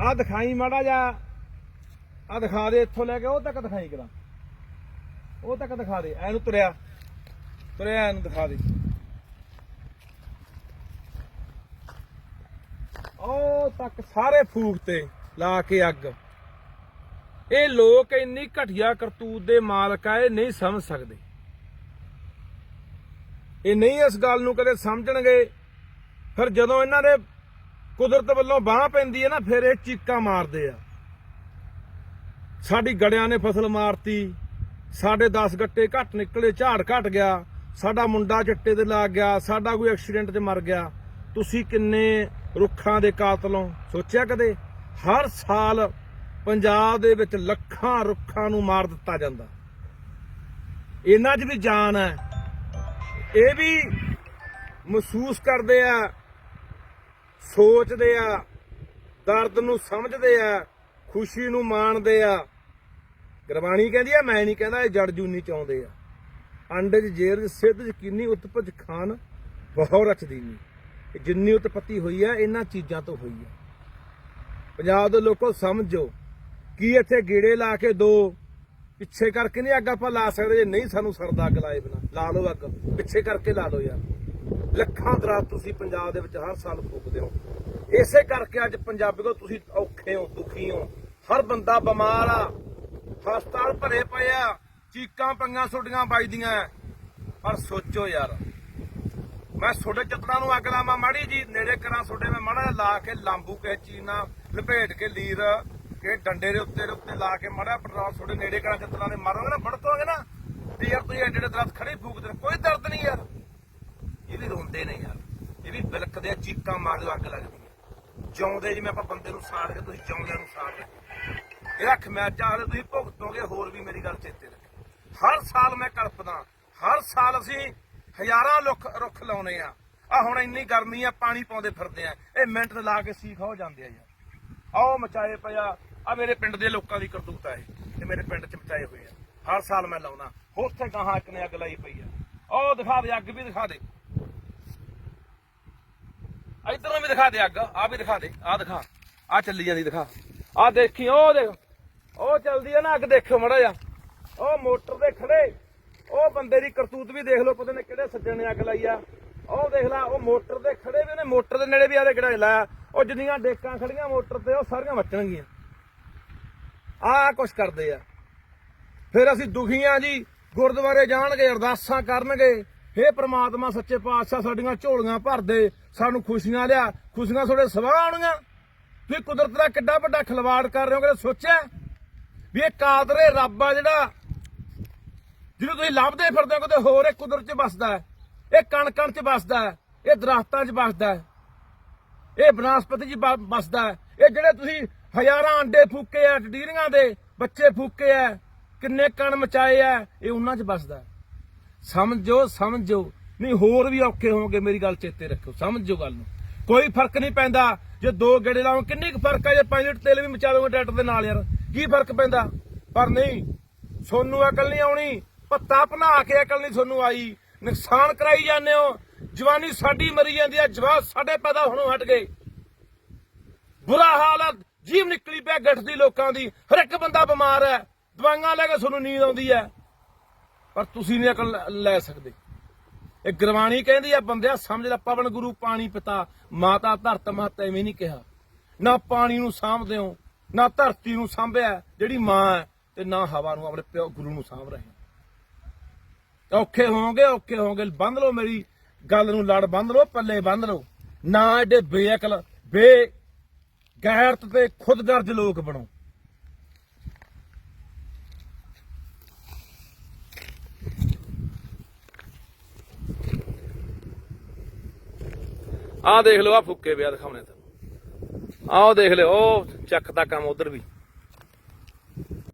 ਆ ਦਿਖਾਈ ਮਾੜਾ ਜਾ ਆ ਦਿਖਾ ਦੇ, ਇੱਥੋਂ ਲੈ ਕੇ ਉਹ ਤੱਕ ਦਿਖਾਈ ਕਰਾਂ। ਉਹ ਤੱਕ ਦਿਖਾ ਦੇ ਐਨੂੰ ਤੁਰਿਆ। ਤੁਰਿਆ ਐਨੂੰ ਦਿਖਾ ਦੇ। ਉਹ ਤੱਕ ਸਾਰੇ ਫੂਕ ਤੇ ਲਾ ਕੇ ਅੱਗ। ਇਹ ਲੋਕ ਇੰਨੀ ਘਟੀਆ ਕਰਤੂਤ ਦੇ ਮਾਲਕ ਆ, ਇਹ ਨਹੀਂ ਸਮਝ ਸਕਦੇ। ਇਹ ਨਹੀਂ ਇਸ ਗੱਲ ਨੂੰ ਕਦੇ ਸਮਝਣਗੇ। ਫਿਰ ਜਦੋਂ ਇਹਨਾਂ ਦੇ ਕੁਦਰਤ ਵੱਲੋਂ ਬਾਹ ਪੈਂਦੀ ਹੈ ਨਾ, ਫਿਰ ਇਹ ਚੀਕਾਂ ਮਾਰਦੇ ਆ। ਸਾਡੀ ਗੜਿਆਂ ਨੇ ਫਸਲ ਮਾਰਤੀ, ਸਾਡੇ 10 ਗੱਟੇ ਘੱਟ ਨਿਕਲੇ, ਝਾੜ ਘਟ ਗਿਆ, ਸਾਡਾ ਮੁੰਡਾ ਚਿੱਟੇ ਤੇ ਲੱਗ ਗਿਆ, ਸਾਡਾ ਕੋਈ ਐਕਸੀਡੈਂਟ 'ਚ ਮਰ ਗਿਆ। ਤੁਸੀਂ ਕਿੰਨੇ ਰੁੱਖਾਂ ਦੇ ਕਾਤਲੋਂ ਸੋਚਿਆ ਕਦੇ? ਹਰ ਸਾਲ ਪੰਜਾਬ ਦੇ ਵਿੱਚ ਲੱਖਾਂ ਰੁੱਖਾਂ ਨੂੰ ਮਾਰ ਦਿੱਤਾ ਜਾਂਦਾ। ਇਹਨਾਂ 'ਚ ਵੀ ਜਾਨ ਹੈ। ਇਹ ਵੀ ਮਹਿਸੂਸ ਕਰਦੇ ਆ ਸੋਚਦੇ ਆ, ਦਰਦ ਨੂੰ ਸਮਝਦੇ ਆ, ਖੁਸ਼ੀ ਨੂੰ ਮਾਣਦੇ ਆ। ਗੁਰਬਾਣੀ ਕਹਿੰਦੀ ਆ, ਮੈਂ ਨਹੀਂ ਕਹਿੰਦਾ ਇਹ ਜੜ ਜੂਨੀ ਚਾਉਂਦੇ ਆ। ਅੰਡੇ 'ਚ ਜੇਰ 'ਚ, ਸਿੱਧ ਯਕੀਨੀ ਉਤਪਜ ਖਾਨ, ਬਹੁ ਰਚਦੀ ਨਹੀਂ ਜਿੰਨੀ ਉਤਪਤੀ ਹੋਈ ਆ, ਇਹਨਾਂ ਚੀਜ਼ਾਂ ਤੋਂ ਹੋਈ ਆ। ਪੰਜਾਬ ਦੇ ਲੋਕੋ ਸਮਝੋ, ਕੀ ਇੱਥੇ ਗੇੜੇ ਲਾ ਕੇ ਦੋ, ਪਿੱਛੇ ਕਰਕੇ ਨਹੀਂ ਅੱਗ ਆਪਾਂ ਲਾ ਸਕਦੇ, ਜੇ ਨਹੀਂ ਸਾਨੂੰ ਸਰਦਾ ਅੱਗ ਲਾਏ ਬਿਨਾ। ਲਾ ਲਓ ਅੱਗ, ਪਿੱਛੇ ਕਰਕੇ ਲਾ ਲਓ ਯਾਰ। ਲੱਖਾਂ ਦਰਖਤ ਤੁਸੀਂ ਪੰਜਾਬ ਦੇ ਵਿੱਚ ਹਰ ਸਾਲ ਫੂਕਦੇ ਹੋ। ਇਸੇ ਕਰਕੇ ਅੱਜ ਪੰਜਾਬੀਓ ਤੁਸੀਂ ਔਖੇ ਹੋ, ਦੁਖੀ ਹੋ। ਹਰ ਬੰਦਾ ਬਿਮਾਰ ਆ। ਹਸਪਤਾਲ ਭਰੇ ਪਏ ਆ। ਚੀਕਾਂ ਪੰਗਾਂ ਛੋਡੀਆਂ ਵੱਜਦੀਆਂ। ਪਰ ਸੋਚੋ ਯਾਰ, ਮੈਂ ਛੋਟੇ ਚਤਰਾਂ ਨੂੰ ਅੱਗ ਲਾਵਾਂ। ਮਾੜੀ ਜੀ ਨੇੜੇ ਕਰਾਂ ਛੋਟੇ ਮੈਂ ਮਾੜਾ ਲਾ ਕੇ ਲਾਂਬੂ ਕੇ ਚੀਨਾ, ਲਪੇਟ ਕੇ ਲੀਰ ਕੇ ਡੰਡੇ ਦੇ ਉੱਤੇ ਦੇ ਉੱਤੇ ਲਾ ਕੇ ਮਾੜਾ ਪੈਟਰੋਲ ਛੋਟੇ ਨੇੜੇ ਕਰਾਂ, ਚਤਰਾਂ ਦੇ ਮਾਰੋਗੇ ਨਾ ਫੜਤੋਗੇ ਨਾ। ਤੇ ਯਾਰ ਤੁਸੀਂ ਐਡੇ ਐਡੇ ਦਰਦ ਖੜੇ ਫੂਕਦੇ ਨੇ ਕੋਈ ਦਰਦ ਨਹੀਂ ਯਾਰ ਇਹ ਵੀ ਰੋਂਦੇ ਨੇ ਯਾਰ ਇਹ ਵੀ ਬਿਲਕਦੇ ਆ, ਚੀਕਾਂ ਮਾਰਦੇ ਅੱਗ ਲੱਗਦੀ ਹੈ ਜਿਉਂਦੇ ਜਿਵੇਂ ਆਪਾਂ ਬੰਦੇ ਨੂੰ ਸਾੜ ਕੇ ਤੁਸੀਂ ਜਿਉਂਦਿਆਂ ਨੂੰ ਸਾੜ ਰਹੇ ਇਹ ਰੱਖ ਮੈਂ ਚਾਹਲੇ ਤੁਸੀਂ ਭੁਗਤੋਗੇ, ਹੋਰ ਵੀ ਮੇਰੀ ਗੱਲ ਚੇਤੇ ਰੱਖੋ ਹਰ ਸਾਲ ਮੈਂ ਕਲਪਦਾ ਹਰ ਸਾਲ ਅਸੀਂ ਹਜ਼ਾਰਾਂ ਰੁੱਖ ਰੁੱਖ ਲਾਉਨੇ ਆ। ਆ ਹੁਣ ਇੰਨੀ ਗਰਮੀ ਆ, ਪਾਣੀ ਪਾਉਂਦੇ ਫਿਰਦੇ ਆ। ਇਹ ਮਿੰਟ ਲਾ ਕੇ ਸੀਖ ਹੋ ਜਾਂਦੇ ਆ ਯਾਰ। ਆਓ ਮਚਾਏ ਪਿਆ ਆ ਮੇਰੇ ਪਿੰਡ ਦੇ ਲੋਕਾਂ ਦੀ ਕਰਤੂਤ ਆ ਇਹ ਮੇਰੇ ਪਿੰਡ ਚ ਮਚਾਏ ਹੋਏ ਆ। ਹਰ ਸਾਲ ਮੈਂ ਲਾਉਣਾ ਉੱਥੇ ਗਾਹਾਂ ਇੱਕ ਨੇ ਅੱਗ ਲਾਈ ਪਈ ਆ। ਉਹ ਦਿਖਾ ਦੇ, ਅੱਗ ਵੀ ਦਿਖਾ ਦੇ। ਇਧਰੋਂ ਵੀ ਦਿਖਾ ਦੇ ਅੱਗ ਆ ਵੀ ਦਿਖਾ ਦੇ ਆ ਦਿਖਾ। ਆ ਚੱਲੀ ਜਾਂਦੀ ਦਿਖਾ। ਆ ਦੇਖੀ, ਉਹ ਦੇਖ, ਉਹ ਚੱਲਦੀ ਆ ਨਾ, ਅੱਗ ਦੇਖੋ ਮੜਾ ਜਾ ਉਹ ਮੋਟਰ ਦੇ ਖੜੇ। ਉਹ ਬੰਦੇ ਦੀ ਕਰਤੂਤ ਵੀ ਦੇਖ ਲਓ, ਪਤਾ ਨਹੀਂ ਕਿਹੜੇ ਸੱਜਣ ਨੇ ਅੱਗ ਲਾਈ ਆ। ਉਹ ਦੇਖ ਲੈ, ਉਹ ਮੋਟਰ ਦੇ ਖੜੇ ਵੀ ਉਹਨੇ ਮੋਟਰ ਦੇ ਨੇੜੇ ਵੀ ਆਦੇ ਕਿਹੜਾ ਲਾਇਆ ਉਹ ਜਿੰਨੀਆਂ ਡੇਕਾਂ ਖੜੀਆਂ ਮੋਟਰ ਤੇ, ਉਹ ਸਾਰੀਆਂ ਵੱਟਣਗੀਆਂ ਆ ਕੁਛ ਕਰਦੇ ਆ। ਫਿਰ ਅਸੀਂ ਦੁਖੀਆਂ ਜੀ, ਗੁਰਦੁਆਰੇ ਜਾਣਗੇ, ਅਰਦਾਸਾਂ ਕਰਨਗੇ। ਹੇ ਪ੍ਰਮਾਤਮਾ, ਸੱਚੇ ਪਾਤਸ਼ਾਹ, ਸਾਡੀਆਂ ਝੋਲੀਆਂ ਭਰ ਦੇ, ਸਾਨੂੰ ਖੁਸ਼ੀਆਂ ਲਿਆ। ਖੁਸ਼ੀਆਂ ਤੁਹਾਡੇ ਸਵਾਹ ਆਉਣਗੀਆਂ। ਤੁਸੀਂ ਕੁਦਰਤ ਦਾ ਕਿੱਡਾ ਵੱਡਾ ਖਿਲਵਾੜ ਕਰ ਰਹੇ ਹੋ ਕਿ ਸੋਚਿਆ? ਵੀ ਇਹ ਕਾਦਰੇ ਰੱਬ ਆ ਜਿਹੜਾ, ਜਿਹਨੂੰ ਤੁਸੀਂ ਲੱਭਦੇ ਫਿਰਦੇ ਹੋ, ਕਿਤੇ ਹੋਰ ਇਹ ਕੁਦਰਤ 'ਚ ਵਸਦਾ ਹੈ, ਇਹ ਕਣ ਕਣ 'ਚ ਵਸਦਾ ਹੈ, ਇਹ ਦਰਖਤਾਂ 'ਚ ਵਸਦਾ ਹੈ, ਇਹ ਬਨਸਪਤੀ 'ਚ ਵਸਦਾ ਹੈ। ਇਹ ਜਿਹੜੇ ਤੁਸੀਂ ਹਜ਼ਾਰਾਂ ਅੰਡੇ ਫੂਕੇ ਆ ਟਡੀਰੀਆਂ ਦੇ ਬੱਚੇ ਫੂਕੇ ਆ ਕਿੰਨੇ ਕਣ ਮਚਾਏ ਆ ਇਹ ਉਹਨਾਂ 'ਚ ਵਸਦਾ ਹੈ। ਸਮਝੋ ਸਮਝੋ। ਨਹੀਂ, ਹੋਰ ਵੀ ਔਖੇ ਹੋਵੋਗੇ ਮੇਰੀ ਗੱਲ ਚੇਤੇ ਰੱਖੋ ਸਮਝੋ ਗੱਲ ਨੂੰ। ਕੋਈ ਫ਼ਰਕ ਨਹੀਂ ਪੈਂਦਾ, ਜੇ ਦੋ ਗੇੜੇ ਲਾਓ, ਕਿੰਨੀ ਕੁ ਫ਼ਰਕ ਹੈ? ਜੇ 5 ਲੀਟਰ ਤੇਲ ਵੀ ਮਚਾ ਦੋਗੇ ਟਰੈਕਟਰ ਦੇ ਨਾਲ ਯਾਰ, ਕੀ ਫ਼ਰਕ ਪੈਂਦਾ? ਪਰ ਨਹੀਂ, ਸੋਨੂੰ ਅਕਲ ਨਹੀਂ ਆਉਣੀ ਪੱਤਾ ਭਨਾ ਕੇ ਅਕਲ ਨਹੀਂ ਸੋਨੂੰ ਆਈ। ਨੁਕਸਾਨ ਕਰਾਈ ਜਾਂਦੇ ਹੋ। ਜਵਾਨੀ ਸਾਡੀ ਮਰੀ ਜਾਂਦੀ ਹੈ, ਜਵਾਬ ਸਾਡੇ ਪੈਦਾ ਹੋਣੋਂ ਹਟ ਗਏ। ਬੁਰਾ ਹਾਲ ਆ ਜੀਵ ਨਿਕਲੀ ਪਿਆ ਗੱਠ ਦੀ ਲੋਕਾਂ ਦੀ। ਹਰ ਇੱਕ ਬੰਦਾ ਬਿਮਾਰ ਹੈ, ਦਵਾਈਆਂ ਲੈ ਕੇ ਤੁਹਾਨੂੰ ਨੀਂਦ ਆਉਂਦੀ ਹੈ। ਪਰ ਤੁਸੀਂ ਨਹੀਂ ਅਕਲ ਲੈ- ਸਕਦੇ। ਇਹ ਗੁਰਬਾਣੀ ਕਹਿੰਦੀ ਆ, ਬੰਦਿਆ, ਸਮਝ ਲੈ, ਪਵਨ ਗੁਰੂ ਪਾਣੀ ਪਿਤਾ, ਮਾਤਾ ਧਰਤ ਮਾਤਾ ਐਵੇਂ ਨਹੀਂ ਕਿਹਾ। ਨਾ ਪਾਣੀ ਨੂੰ ਸਾਂਭਦੇ ਹੋ, ਨਾ ਧਰਤੀ ਨੂੰ ਸਾਂਭਿਆ, ਜਿਹੜੀ ਮਾਂ ਹੈ, ਤੇ ਨਾ ਹਵਾ ਨੂੰ ਆਪਣੇ ਪਿਓ ਗੁਰੂ ਨੂੰ ਸਾਂਭ ਰਹੇ ਔਖੇ ਹੋਵੋਗੇ ਔਖੇ ਹੋਵੋਗੇ, ਬੰਦ ਲਓ ਮੇਰੀ ਗੱਲ ਨੂੰ, ਲੜ ਬੰਦ ਲਓ, ਪੱਲੇ ਬੰਦ ਲਓ। ਨਾ ਐਡੇ ਬੇਅਕਲ ਬੇ ਗੈਰਤ ਤੇ ਖੁਦਗਰਜ ਲੋਕ ਬਣੋ। ਆਹ ਦੇਖ ਲਓ ਆ ਫੁੱਕੇ ਪਿਆ ਦਿਖਾਉਣੇ ਤੈਨੂੰ ਆਹ ਦੇਖ ਲਿਓ, ਉਹ ਚੱਕ ਦਾ ਕੰਮ ਉਧਰ ਵੀ।